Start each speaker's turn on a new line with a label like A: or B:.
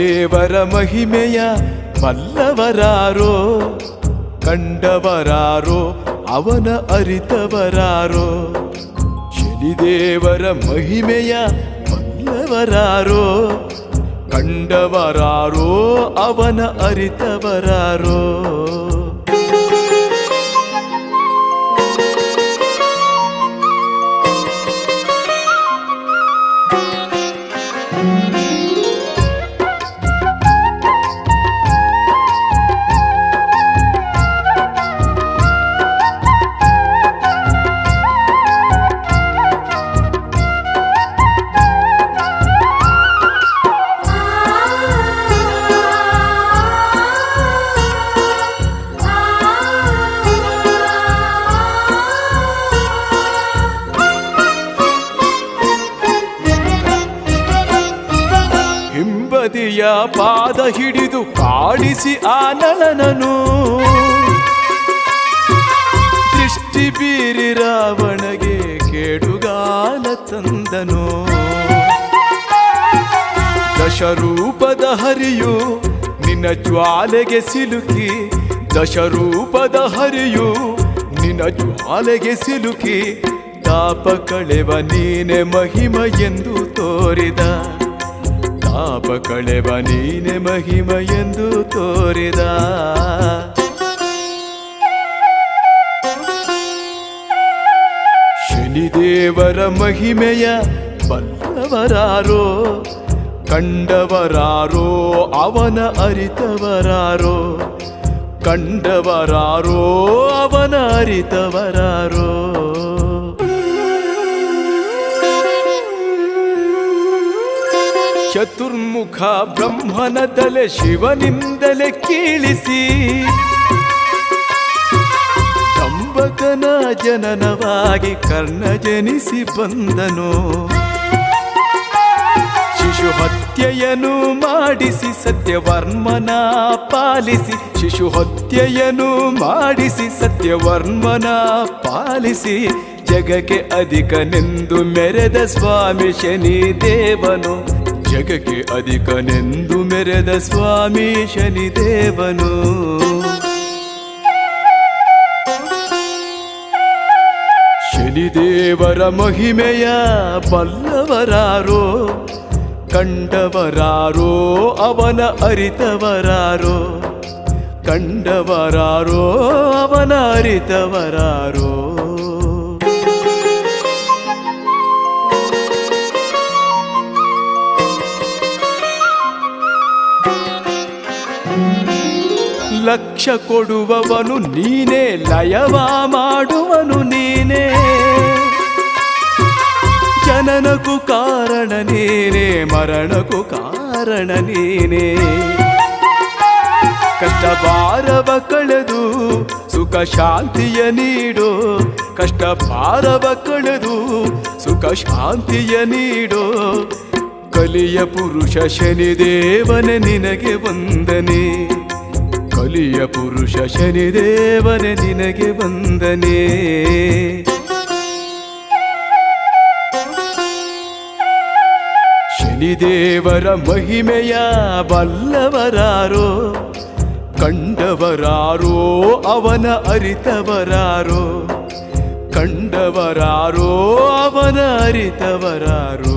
A: ಶನಿದೇವರ ಮಹಿಮೆಯ ಬಲ್ಲವರಾರೋ ಕಂಡವರಾರೋ ಅವನ ಅರಿತವರಾರೋ ಶನಿದೇವರ ಮಹಿಮೆಯ ಬಲ್ಲವರಾರೋ ಕಂಡವರಾರೋ ಅವನ ಅರಿತವರಾರೋ. ಹಿಂಬದಿಯ ಪಾದ ಹಿಡಿದು ಕಾಡಿಸಿ ಆ ನಳನನು ದೃಷ್ಟಿ ಬೀರಿ ರಾವಣಗೆ ಕೇಡುಗಾಲ ತಂದನು. ದಶರೂಪದ ಹರಿಯು ನಿನ್ನ ಜ್ವಾಲೆಗೆ ಸಿಲುಕಿ. ದಶರೂಪದ ಹರಿಯು ನಿನ್ನ ಜ್ವಾಲೆಗೆ ಸಿಲುಕಿ. ತಾಪ ಕಳೆವ ನೀನೆ ಮಹಿಮ ಎಂದು ತೋರಿದ. ತಾಪ ಕಳೆವ ನೀನೆ ಮಹಿಮ ಎಂದು ತೋರಿದ. ಶನಿದೇವರ ಮಹಿಮೆಯ ಬಲ್ಲವರಾರೋ ಕಂಡವರಾರೋ, ಅವನ ಅರಿತವರಾರೋ, ಕಂಡವರಾರೋ, ಅವನ ಅರಿತವರಾರೋ. ಚತುರ್ಮುಖ ಬ್ರಹ್ಮನ ತಲೆ ಶಿವನಿಂದಲೇ ಕೀಳಿಸಿ. ಕಂಬಕನ ಜನನವಾಗಿ ಕರ್ಣ ಜನಿಸಿ ಬಂದನು. ಶಿಶು ಹತ್ಯೆಯನ್ನು ಮಾಡಿಸಿ ಸತ್ಯವರ್ಮನ ಪಾಲಿಸಿ. ಶಿಶು ಹತ್ಯೆಯನ್ನು ಮಾಡಿಸಿ ಸತ್ಯವರ್ಮನ ಪಾಲಿಸಿ. ಜಗಕ್ಕೆ ಅಧಿಕನೆಂದು ಮೆರೆದ ಸ್ವಾಮಿ ಶನಿ ದೇವನು ಜಗಕ್ಕೆ ಅಧಿಕನೆಂದು ಮೆರೆದ ಸ್ವಾಮಿ ಶನಿದೇವನು. ಶನಿದೇವರ ಮಹಿಮೆಯ ಬಲ್ಲವರಾರೋ ಕಂಡವರಾರೋ ಅವನ ಅರಿತವರಾರೋ ಕಂಡವರಾರೋ ಅವನ ಅರಿತವರಾರೋ. ಲಕ್ಷ ಕೊಡುವವನು ನೀನೇ, ಲಯವ ಮಾಡುವನು ನೀನೇ. ಜನನಕ್ಕೂ ಕಾರಣ ನೀನೇ, ಮರಣಕ್ಕೂ ಕಾರಣ ನೀನೇ. ಕಷ್ಟ ಭಾರವ ಕಳೆದು, ಸುಖ ಶಾಂತಿಯ ನೀಡೋ. ಕಷ್ಟ ಭಾರವ ಕಳೆದು, ಸುಖ ಶಾಂತಿಯ ನೀಡೋ. ಕಲಿಯ ಪುರುಷ ಶನಿದೇವನ, ನಿನಗೆ ವಂದನೆ. ಕಲಿಯ ಪುರುಷ ಶನಿದೇವನೇ ನಿನಗೆ ವಂದನೆ. ಶನಿದೇವರ ಮಹಿಮೆಯ ಬಲ್ಲವರಾರೋ ಕಂಡವರಾರೋ ಅವನ ಅರಿತವರಾರೋ ಕಂಡವರಾರೋ ಅವನ ಅರಿತವರಾರೋ.